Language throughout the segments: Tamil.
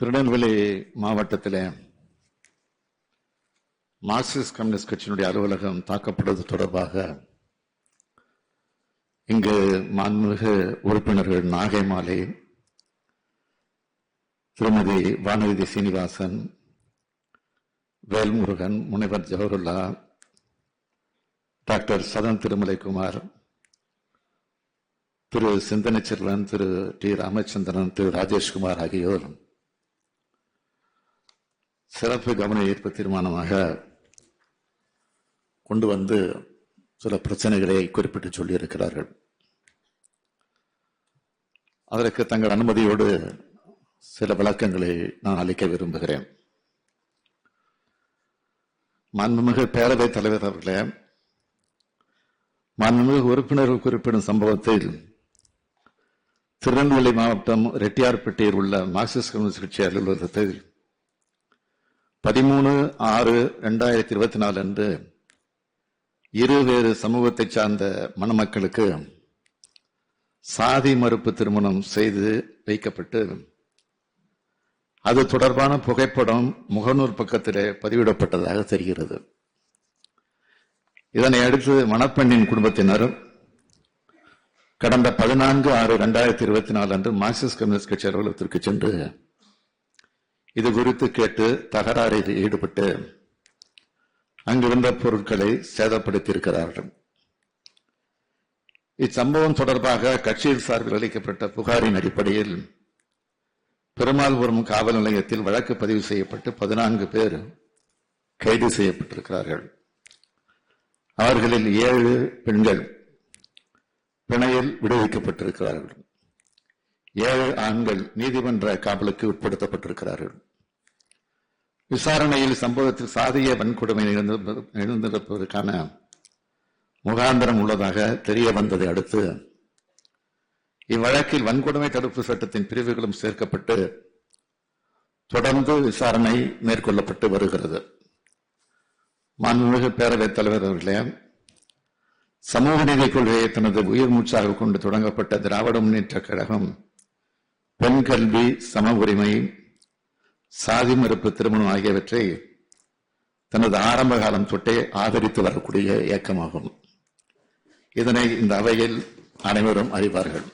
திருநெல்வேலி மாவட்டத்தில் மார்க்சிஸ்ட் கம்யூனிஸ்ட் கட்சியினுடைய அலுவலகம் தாக்கப்படுவது தொடர்பாக இங்கு மாண்புமிகு உறுப்பினர்கள் நாகை மாலை திருமதி வானதி சீனிவாசன் வேல்முருகன் முனைவர் ஜவஹர்லா டாக்டர் சதன் திருமலைக்குமார் திரு சிந்தனை செல்வன் திரு டி ராமச்சந்திரன் திரு ராஜேஷ்குமார் ஆகியோர் சிறப்பு கவன ஈர்ப்பு தீர்மானமாக கொண்டு வந்து சில பிரச்சனைகளை குறிப்பிட்டு சொல்லியிருக்கிறார்கள். அதற்கு தங்கள் அனுமதியோடு சில விளக்கங்களை நான் அளிக்க விரும்புகிறேன். மாண்புமிகு பேரவைத் தலைவர் அவர்களே மாண்புமிகு உறுப்பினர்கள் குறிப்பிடும் சம்பவத்தில் திருநெல்வேலி மாவட்டம் ரெட்டியார்பட்டியில் உள்ள மார்க்சிஸ்ட் கம்யூனிஸ்ட் கட்சி அலுவலகத்தில் பதிமூணு ஆறு ரெண்டாயிரத்தி இருபத்தி நாலு அன்று இருவேறு சமூகத்தை சார்ந்த மணமக்களுக்கு சாதி மறுப்பு திருமணம் செய்து வைக்கப்பட்டு அது தொடர்பான புகைப்படம் முகநூல் பக்கத்திலே பதிவிடப்பட்டதாக தெரிகிறது. இதனை அடுத்து மணப்பெண்ணின் குடும்பத்தினர் கடந்த பதினான்கு ஆறு இரண்டாயிரத்தி இருபத்தி நாலு அன்று மார்க்சிஸ்ட் கம்யூனிஸ்ட் கட்சி அலுவலகத்திற்கு சென்று இது குறித்து கேட்டு தகராறில் ஈடுபட்டு அங்கிருந்த பொருட்களை சேதப்படுத்தியிருக்கிறார்கள். இச்சம்பவம் தொடர்பாக கட்சியின் சார்பில் அளிக்கப்பட்ட புகாரின் அடிப்படையில் பெருமாள்புரம் காவல் நிலையத்தில் வழக்கு பதிவு செய்யப்பட்டு பதினான்கு பேர் கைது செய்யப்பட்டிருக்கிறார்கள். அவர்களில் ஏழு பெண்கள் பிணையில் விடுவிக்கப்பட்டிருக்கிறார்கள். ஏழு ஆண்கள் நீதிமன்ற காவலுக்கு உட்படுத்தப்பட்டிருக்கிறார்கள். விசாரணையில் சம்பவத்தில் சாதிய வன்கொடுமை நிகழ்ந்திருப்பதற்கான முகாந்திரம் உள்ளதாக தெரிய வந்ததை அடுத்து இவ்வழக்கில் வன்கொடுமை தடுப்பு சட்டத்தின் பிரிவுகளும் சேர்க்கப்பட்டு தொடர்ந்து விசாரணை மேற்கொள்ளப்பட்டு வருகிறது. மாண்புமிகு பேரவைத் தலைவர் அவர்களே சமூக நீதி கொள்கையை தனது உயிர் மூச்சாக கொண்டு தொடங்கப்பட்ட திராவிட முன்னேற்ற கழகம் பெண் கல்வி சம உரிமை சாதி மறுப்பு திருமணம் ஆகியவற்றை தனது ஆரம்ப காலம் தொட்டே ஆதரித்து வரக்கூடிய இயக்கமாகும். இதனை இந்த அவையில் அனைவரும் அறிவார்கள்.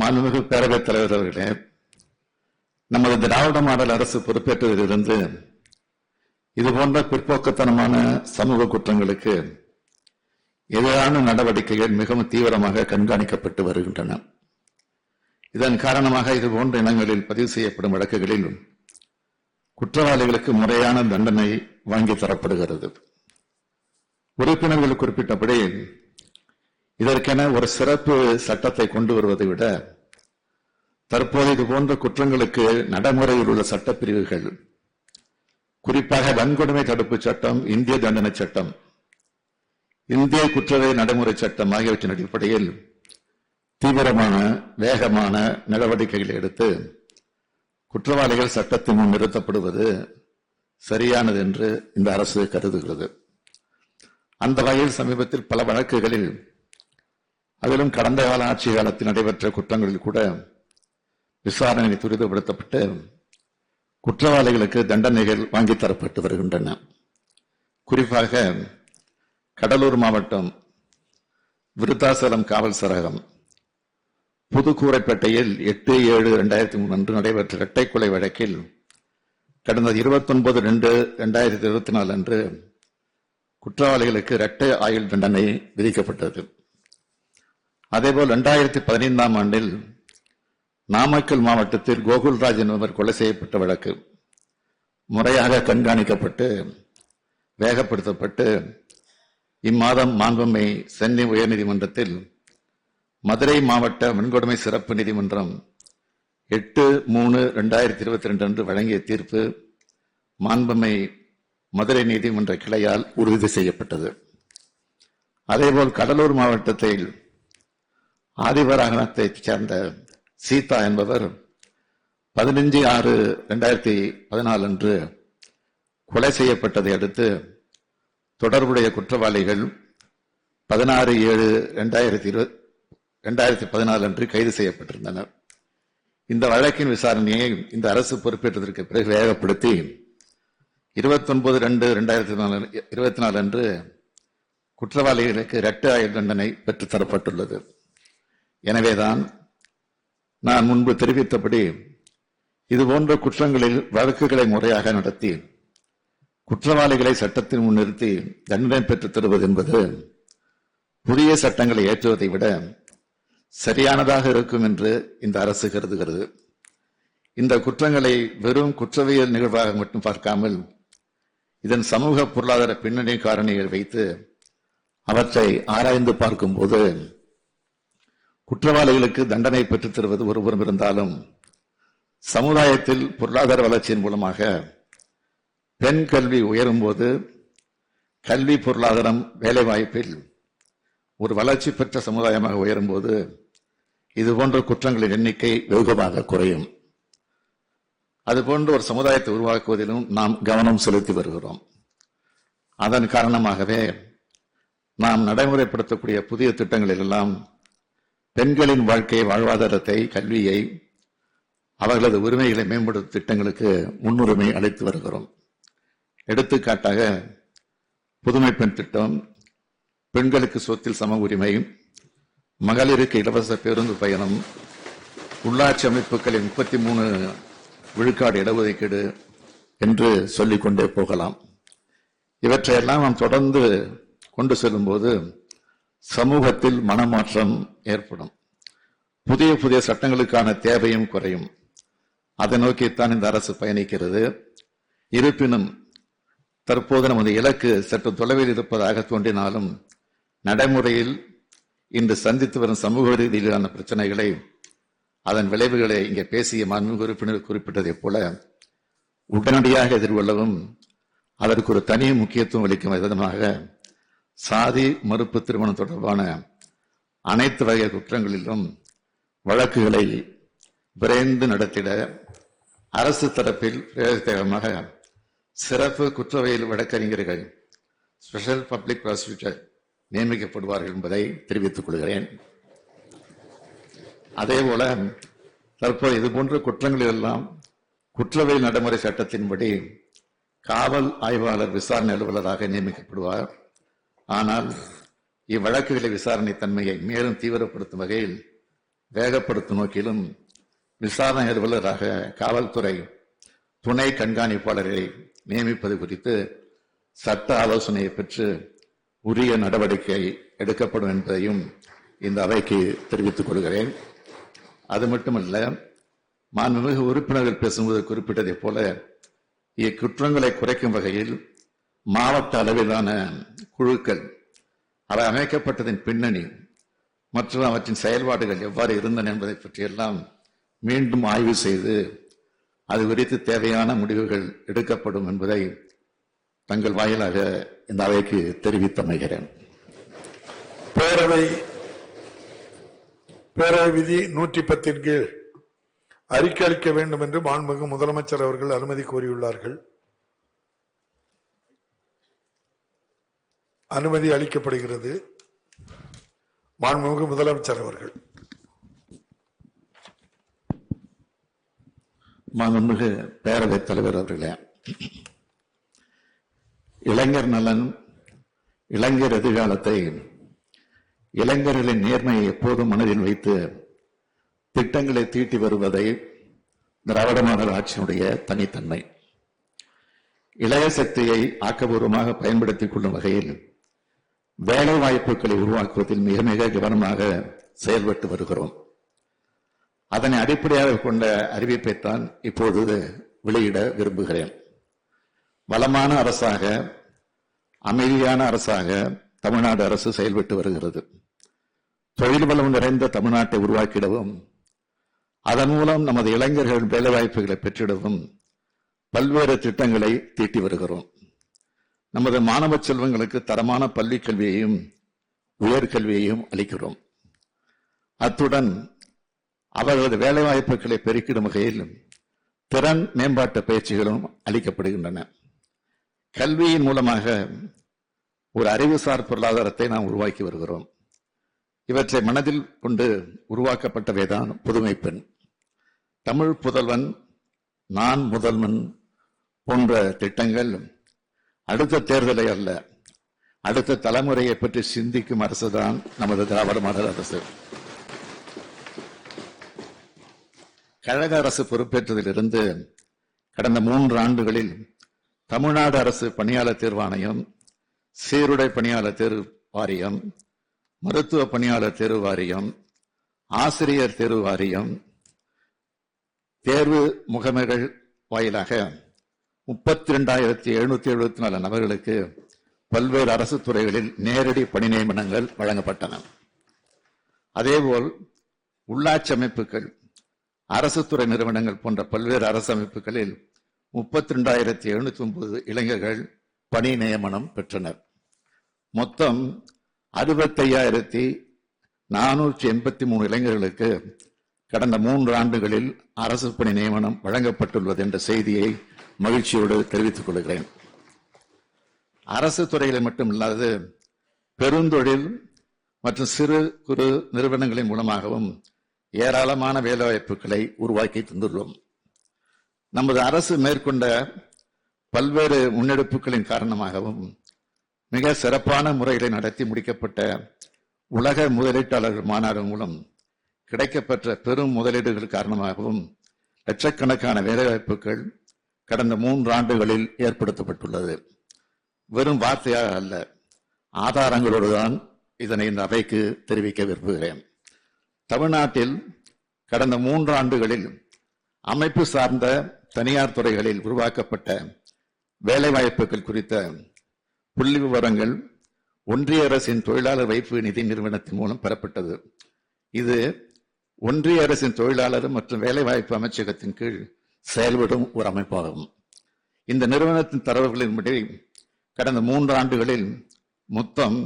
மாண்புமிகு பேரவைத் தலைவர் அவர்களே நமது திராவிட மாடல் அரசு பொறுப்பேற்றதிலிருந்து இது போன்ற பிற்போக்குத்தனமான சமூக குற்றங்களுக்கு எதிரான நடவடிக்கைகள் மிகவும் தீவிரமாக கண்காணிக்கப்பட்டு வருகின்றன. இதன் காரணமாக இதுபோன்ற இனங்களில் பதிவு செய்யப்படும் வழக்குகளில் குற்றவாளிகளுக்கு முறையான தண்டனை வாங்கி தரப்படுகிறது. உறுப்பினர்கள் குறிப்பிட்டபடி இதற்கென ஒரு சிறப்பு சட்டத்தை கொண்டு வருவதை விட தற்போது இது போன்ற குற்றங்களுக்கு நடைமுறையில் உள்ள சட்டப்பிரிவுகள் குறிப்பாக வன்கொடுமை தடுப்பு சட்டம் இந்திய தண்டனை சட்டம் இந்திய குற்றவியல் நடைமுறை சட்டம் ஆகியவற்றின் அடிப்படையில் தீவிரமான வேகமான நடவடிக்கைகளை எடுத்து குற்றவாளிகள் சட்டத்தின் முன் நிறுத்தப்படுவது சரியானது என்று இந்த அரசு கருதுகிறது. அந்த வகையில் சமீபத்தில் பல வழக்குகளில் அதிலும் கடந்த கால ஆட்சி காலத்தில் நடைபெற்ற குற்றங்களில் கூட விசாரணை துரிதப்படுத்தப்பட்டு குற்றவாளிகளுக்கு தண்டனைகள் வாங்கி தரப்பட்டு வருகின்றன. குறிப்பாக கடலூர் மாவட்டம் விருத்தாசலம் காவல் சரகம் புதுக்கூரைப்பேட்டையில் எட்டு ஏழு இரண்டாயிரத்தி மூணு அன்று நடைபெற்ற இரட்டை கொலை வழக்கில் கடந்த இருபத்தொன்பது ரெண்டு இரண்டாயிரத்தி இருபத்தி நாலு அன்று குற்றவாளிகளுக்கு இரட்டை ஆயுள் தண்டனை விதிக்கப்பட்டது. அதேபோல் இரண்டாயிரத்தி பதினைந்தாம் ஆண்டில் நாமக்கல் மாவட்டத்தில் கோகுல்ராஜ் என்பவர் கொலை செய்யப்பட்ட வழக்கு முறையாக கண்காணிக்கப்பட்டு வேகப்படுத்தப்பட்டு இம்மாதம் மாண்புமை சென்னை உயர்நீதிமன்றத்தில் மதுரை மாவட்ட வன்கொடுமை சிறப்பு நீதிமன்றம் எட்டு மூணு ரெண்டாயிரத்தி இருபத்தி ரெண்டு அன்று வழங்கிய தீர்ப்பு மாண்புமை மதுரை நீதிமன்ற கிளையால் உறுதி செய்யப்பட்டது. அதேபோல் கடலூர் மாவட்டத்தில் ஆதிவராகனத்தைச் சேர்ந்த சீதா என்பவர் பதினஞ்சு ஆறு ரெண்டாயிரத்தி பதினாலு அன்று கொலை செய்யப்பட்டதை அடுத்து தொடர்புடைய குற்றவாளிகள் பதினாறு ஏழு ரெண்டாயிரத்தி இருபத்தி ரெண்டாயிரத்தி பதினாலு அன்று கைது செய்யப்பட்டிருந்தனர். இந்த வழக்கின் விசாரணையை இந்த அரசு பொறுப்பேற்றதற்கு பிறகு வேகப்படுத்தி இருபத்தொன்பது ரெண்டு ரெண்டாயிரத்தி நாலு இருபத்தி நாலு அன்று குற்றவாளிகளுக்கு இரட்டை ஆயுள் தண்டனை பெற்றுத்தரப்பட்டுள்ளது எனவேதான் நான் முன்பு தெரிவித்தபடி இதுபோன்ற குற்றங்களில் வழக்குகளை முறையாக நடத்தி குற்றவாளிகளை சட்டத்தின் முன் நிறுத்தி தண்டனை பெற்றுத் தருவது என்பது புதிய சட்டங்களை ஏற்றுவதை விட சரியானதாக இருக்கும் என்று இந்த அரசு கருதுகிறது. இந்த குற்றங்களை வெறும் குற்றவியல் நிகழ்வாக மட்டும் பார்க்காமல் இதன் சமூக பொருளாதார பின்னணி காரணிகள் வைத்து அவற்றை ஆராய்ந்து பார்க்கும்போது குற்றவாளிகளுக்கு தண்டனை பெற்றுத் தருவது ஒருபுறம் இருந்தாலும் சமுதாயத்தில் பொருளாதார வளர்ச்சியின் மூலமாக பெண் கல்வி உயரும் போது கல்வி பொருளாதாரம் வேலைவாய்ப்பில் ஒரு வளர்ச்சி பெற்ற சமுதாயமாக உயரும் இதுபோன்ற இது போன்ற குற்றங்களின் எண்ணிக்கை வெகுவாக குறையும். அதுபோன்று ஒரு சமுதாயத்தை உருவாக்குவதிலும் நாம் கவனம் செலுத்தி வருகிறோம். அதன் காரணமாகவே நாம் நடைமுறைப்படுத்தக்கூடிய புதிய திட்டங்களிலெல்லாம் பெண்களின் வாழ்க்கை வாழ்வாதாரத்தை கல்வியை அவர்களது உரிமைகளை மேம்படுத்தும் திட்டங்களுக்கு முன்னுரிமை அளித்து வருகிறோம். எடுத்துக்காட்டாக புதுமை பெண் திட்டம் பெண்களுக்கு சொத்தில் சம உரிமை மகளிருக்கு இலவச பேருந்து பயணம். உள்ளாட்சி அமைப்புகளின் முப்பத்தி மூணு விழுக்காடு இடஒதுக்கீடு என்று சொல்லிக்கொண்டே போகலாம். இவற்றையெல்லாம் நாம் தொடர்ந்து கொண்டு செல்லும்போது சமூகத்தில் மனமாற்றம் ஏற்படும். புதிய புதிய சட்டங்களுக்கான தேவையும் குறையும். அதை நோக்கித்தான் இந்த அரசு பயணிக்கிறது. இருப்பினும் தற்போது நமது இலக்கு சற்று தொலைவில் இருப்பதாக தோன்றினாலும் நடைமுறையில் இன்று சந்தித்து வரும் சமூக ரீதியிலான பிரச்சனைகளை அதன் விளைவுகளை இங்கே பேசிய மாண்பு உறுப்பினர் குறிப்பிட்டதைப் போல உடனடியாக எதிர்கொள்ளவும் அதற்கு ஒரு தனி முக்கியத்துவம் அளிக்கும் விதமாக சாதி மறுப்பு திருமணம் தொடர்பான அனைத்து வகை குற்றங்களிலும் வழக்குகளை விரைந்து நடத்திட அரசு தரப்பில் பிரயோகமாக சிறப்பு குற்றவியல் வழக்கறிஞர்கள் ஸ்பெஷல் பப்ளிக் ப்ராசிக்யூட்டர் நியமிக்கப்படுவார்கள் என்பதை தெரிவித்துக் கொள்கிறேன். அதேபோல தற்போது இது போன்ற குற்றங்களிலெல்லாம் குற்றவியல் நடைமுறை சட்டத்தின்படி காவல் ஆய்வாளர் விசாரணை அலுவலராக நியமிக்கப்படுவார். ஆனால் இவ்வழக்குகளை விசாரணை தன்மையை மேலும் தீவிரப்படுத்தும் வகையில் வேகப்படுத்தும் நோக்கிலும் விசாரணை அலுவலராக காவல்துறை துணை கண்காணிப்பாளரை நியமிப்பது குறித்து சட்ட ஆலோசனையை பெற்று உரிய நடவடிக்கை எடுக்கப்படும் என்பதையும் இந்த அவைக்கு தெரிவித்துக் கொள்கிறேன். அது மட்டுமல்ல மாண்புமிகு உறுப்பினர்கள் பேசும்போது குறிப்பிட்டதைப் போல இக்குற்றங்களை குறைக்கும் வகையில் மாவட்ட அளவிலான குழுக்கள் அவை அமைக்கப்பட்டதின் பின்னணி மற்றும் அவற்றின் செயல்பாடுகள் எவ்வாறு இருந்தன என்பதை பற்றியெல்லாம் மீண்டும் ஆய்வு செய்து அது குறித்து தேவையான முடிவுகள் எடுக்கப்படும் என்பதை தங்கள் வாயிலாக இந்த அவைக்கு தெரிவித்தமைகிறேன் பேரவை பேரவை விதி நூற்றி பத்தின் கீழ் அறிக்கை அளிக்க வேண்டும் என்று மாண்புமிகு முதலமைச்சர் அவர்கள் அனுமதி கோரியுள்ளார்கள். அனுமதி அளிக்கப்படுகிறது. மாண்புமிகு முதலமைச்சர் அவர்கள். மாண்புமிகு பேரவைத் தலைவர் அவர்களே இளைஞர் நலன் இளைஞர் எதிர்காலத்தை இளைஞர்களின் நேர்மையை எப்போதும் மனதில் வைத்து திட்டங்களை தீட்டி வருவதை திராவிட மாடல் ஆட்சியினுடைய தனித்தன்மை. இளைய சக்தியை ஆக்கபூர்வமாக பயன்படுத்திக் கொள்ளும் வகையில் வேலை வாய்ப்புகளை உருவாக்குவதில் மிக மிக கவனமாக செயல்பட்டு வருகிறோம். அதனை அடிப்படையாக கொண்ட அறிவிப்பைத்தான் இப்போது வெளியிட விரும்புகிறேன். வளமான அரசாக அமைதியான அரசாக தமிழ்நாடு அரசு செயல்பட்டு வருகிறது. தொழில் பலம் நிறைந்த தமிழ்நாட்டை உருவாக்கிடவும் அதன் மூலம் நமது இளைஞர்கள் வேலைவாய்ப்புகளை பெற்றிடவும் பல்வேறு திட்டங்களை தீட்டி வருகிறோம். நமது மாணவ செல்வங்களுக்கு தரமான பள்ளி கல்வியையும் உயர்கல்வியையும் அளிக்கிறோம். அத்துடன் அவர்களது வேலைவாய்ப்புகளை பெருக்கிடும் வகையில் திறன் மேம்பாட்டு பயிற்சிகளும் அளிக்கப்படுகின்றன. கல்வியின் மூலமாக ஒரு அறிவுசார் பொருளாதாரத்தை நாம் உருவாக்கி வருகிறோம். இவற்றை மனதில் கொண்டு உருவாக்கப்பட்டவைதான் புதுமை பெண். தமிழ் புதல்வன் நான் முதல்வன் போன்ற திட்டங்கள் அடுத்த தேர்தலை அல்ல அடுத்த தலைமுறையை பற்றி சிந்திக்கும் அரசு தான் நமது திராவிட மாடல் அரசு. கழக அரசு பொறுப்பேற்றதிலிருந்து கடந்த மூன்று ஆண்டுகளில் தமிழ்நாடு அரசு பணியாளர் தேர்வாணையம் சீருடை பணியாளர் தேர்வு வாரியம் மருத்துவ பணியாளர் தேர்வு வாரியம் ஆசிரியர் தேர்வு வாரியம் தேர்வு முகமைகள் வாயிலாக முப்பத்தி ரெண்டாயிரத்தி எழுநூத்தி எழுபத்தி நாலு நபர்களுக்கு பல்வேறு அரசு துறைகளில் நேரடி பணி நியமனங்கள் வழங்கப்பட்டன. அதேபோல் உள்ளாட்சி அமைப்புகள் அரசு துறை நிறுவனங்கள் போன்ற பல்வேறு அரசு அமைப்புகளில் முப்பத்தி ரெண்டாயிரத்தி எழுநூத்தி ஒன்பது இளைஞர்கள் பணி நியமனம் பெற்றனர். மொத்தம் அறுபத்தையாயிரத்தி நானூற்றி எண்பத்தி மூணு இளைஞர்களுக்கு கடந்த மூன்று ஆண்டுகளில் அரசு பணி நியமனம் வழங்கப்பட்டுள்ளது என்ற செய்தியை மகிழ்ச்சியோடு தெரிவித்துக் கொள்கிறேன். அரசு துறையில் மட்டுமில்லாது பெருந்தொழில் மற்றும் சிறு குறு நிறுவனங்களின் மூலமாகவும் ஏராளமான வேலைவாய்ப்புகளை உருவாக்கி தந்துள்ளோம். நமது அரசு மேற்கொண்ட பல்வேறு முன்னெடுப்புகளின் காரணமாகவும் மிக சிறப்பான முறைகளை நடத்தி முடிக்கப்பட்ட உலக முதலீட்டாளர்கள் மாநாடு மூலம் கிடைக்கப்பெற்ற பெரும் முதலீடுகள் காரணமாகவும் லட்சக்கணக்கான வேலைவாய்ப்புகள் கடந்த மூன்று ஆண்டுகளில் ஏற்படுத்தப்பட்டுள்ளது. வெறும் வார்த்தையாக அல்ல ஆதாரங்களோடு தான் இதனை இந்த அவைக்கு தெரிவிக்க விரும்புகிறேன். தமிழ்நாட்டில் கடந்த மூன்று ஆண்டுகளில் அமைப்பு சார்ந்த தனியார் துறைகளில் உருவாக்கப்பட்ட வேலைவாய்ப்புகள் குறித்த புள்ளி விவரங்கள் ஒன்றிய அரசின் தொழிலாளர் வைப்பு நிதி நிறுவனத்தின் மூலம் பெறப்பட்டது. இது ஒன்றிய அரசின் தொழிலாளர் மற்றும் வேலைவாய்ப்பு அமைச்சகத்தின் கீழ் செயல்படும் ஒரு அமைப்பாகும். இந்த நிறுவனத்தின் தரவுகளின்படி கடந்த மூன்று ஆண்டுகளில் மொத்தம்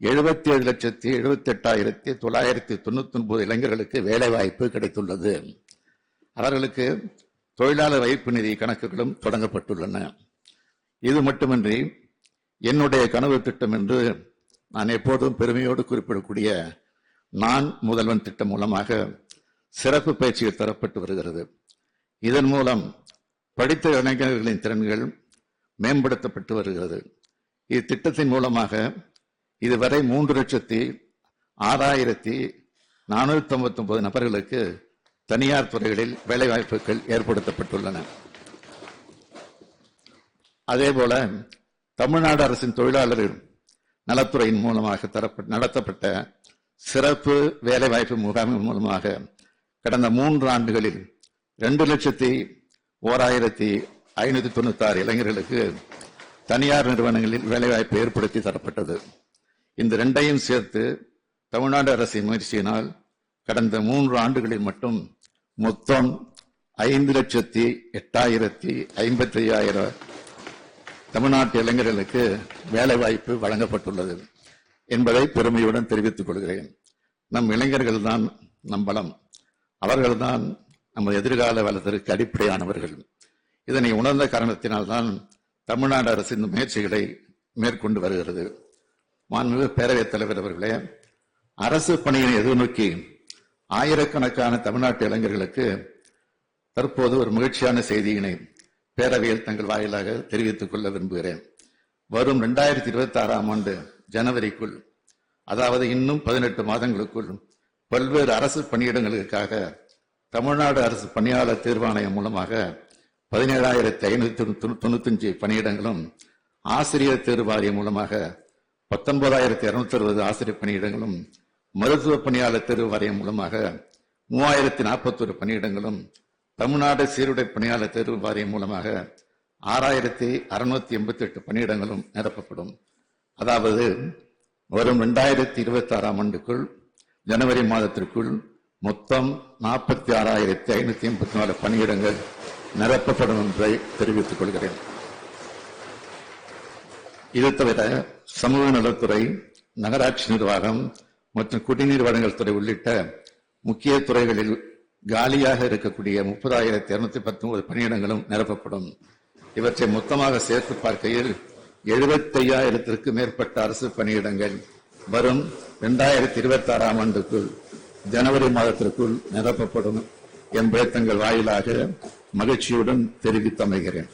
எழுபத்தி ஏழு லட்சத்தி எழுபத்தி எட்டாயிரத்தி தொள்ளாயிரத்தி தொண்ணூத்தி ஒன்பது இளைஞர்களுக்கு வேலைவாய்ப்பு கிடைத்துள்ளது. அவர்களுக்கு தொழிலாளர் வைப்பு நிதி கணக்குகளும் தொடங்கப்பட்டுள்ளன. இது மட்டுமின்றி என்னுடைய கனவு திட்டம் என்று நான் எப்போதும் பெருமையோடு குறிப்பிடக்கூடிய நான் முதல்வன் திட்டம் மூலமாக சிறப்பு பயிற்சிகள் தரப்பட்டு வருகிறது. இதன் மூலம் படித்த இளைஞர்களின் திறன்கள் மேம்படுத்தப்பட்டு வருகிறது. இத்திட்டத்தின் மூலமாக இதுவரை மூன்று லட்சத்தி ஆறாயிரத்தி நானூற்றி ஐம்பத்தி ஒன்பது நபர்களுக்கு தனியார் துறைகளில் வேலைவாய்ப்புகள் ஏற்படுத்தப்பட்டுள்ளன. அதேபோல தமிழ்நாடு அரசின் தொழிலாளர் நலத்துறையின் மூலமாக தரப்ப நடத்தப்பட்ட சிறப்பு வேலைவாய்ப்பு முகாமின் மூலமாக கடந்த மூன்று ஆண்டுகளில் ரெண்டு லட்சத்தி ஓராயிரத்தி ஐநூத்தி தொண்ணூத்தி ஆறு இளைஞர்களுக்கு தனியார் நிறுவனங்களில் வேலைவாய்ப்பு ஏற்படுத்தி தரப்பட்டது. இந்த ரெண்டையும் சேர்த்து தமிழ்நாடு அரசின் முயற்சியினால் கடந்த மூன்று ஆண்டுகளில் மட்டும் மொத்தம் ஐந்து லட்சத்தி எட்டாயிரத்தி ஐம்பத்தி ஐயாயிரம் தமிழ்நாட்டு இளைஞர்களுக்கு வேலைவாய்ப்பு வழங்கப்பட்டுள்ளது என்பதை பெருமையுடன் தெரிவித்துக் கொள்கிறேன். நம் இளைஞர்கள் தான் நம் பலம். அவர்கள்தான் நமது எதிர்கால வளத்திற்கு அடிப்படையானவர்கள். இதனை உணர்ந்த காரணத்தினால்தான் தமிழ்நாடு அரசு இந்த முயற்சிகளை மேற்கொண்டு வருகிறது. மாண்புமிகு பேரவைத் தலைவர் அவர்களே அரசு பணியை எதிர்நோக்கி ஆயிரக்கணக்கான தமிழ்நாட்டு இளைஞர்களுக்கு தற்போது ஒரு மகிழ்ச்சியான செய்தியினை பேரவையில் தங்கள் வாயிலாக தெரிவித்துக் கொள்ள விரும்புகிறேன். வரும் இரண்டாயிரத்தி இருபத்தி ஆறாம் ஆண்டு ஜனவரிக்குள் அதாவது இன்னும் பதினெட்டு மாதங்களுக்குள் பல்வேறு அரசு பணியிடங்களுக்காக தமிழ்நாடு அரசு பணியாளர் தேர்வாணையம் மூலமாக பதினேழாயிரத்தி ஐநூத்தி தொண்ணூத்தஞ்சு பணியிடங்களும் ஆசிரியர் தேர்வு வாரியம் மூலமாக பத்தொன்பதாயிரத்தி இருநூத்தி அறுபது ஆசிரியர் பணியிடங்களும் மருத்துவ பணியாளர் தேர்வு வாரியம் மூலமாக மூவாயிரத்தி நாற்பத்தொரு பணியிடங்களும் தமிழ்நாடு சீருடை பணியாளர் தேர்வு வாரியம் மூலமாக ஆறாயிரத்தி அறுநூத்தி எண்பத்தி எட்டு பணியிடங்களும் நிரப்பப்படும். அதாவது வரும் இரண்டாயிரத்தி இருபத்தி ஆறாம் ஆண்டுக்குள் ஜனவரி மாதத்திற்குள் மொத்தம் நாற்பத்தி ஆறாயிரத்தி ஐநூத்தி எண்பத்தி நாலு பணியிடங்கள் நிரப்பப்படும் என்பதை தெரிவித்துக் கொள்கிறேன். இது தவிர சமூக நலத்துறை நகராட்சி நிர்வாகம் மற்றும் குடிநீர் வழங்கல் துறை உள்ளிட்ட முக்கிய துறைகளில் காலியாக இருக்கக்கூடிய முப்பதாயிரத்தி இருநூத்தி பத்தொன்பது பணியிடங்களும் நிரப்பப்படும். இவற்றை மொத்தமாக சேர்த்து பார்க்கையில் எழுபத்தையாயிரத்திற்கு மேற்பட்ட அரசு பணியிடங்கள் வரும் இரண்டாயிரத்தி இருபத்தி ஆறாம் ஆண்டுக்குள் ஜனவரி மாதத்திற்குள் நிரப்பப்படும் என்பதை தங்கள் வாயிலாக மகிழ்ச்சியுடன் தெரிவித்து அமைகிறேன்.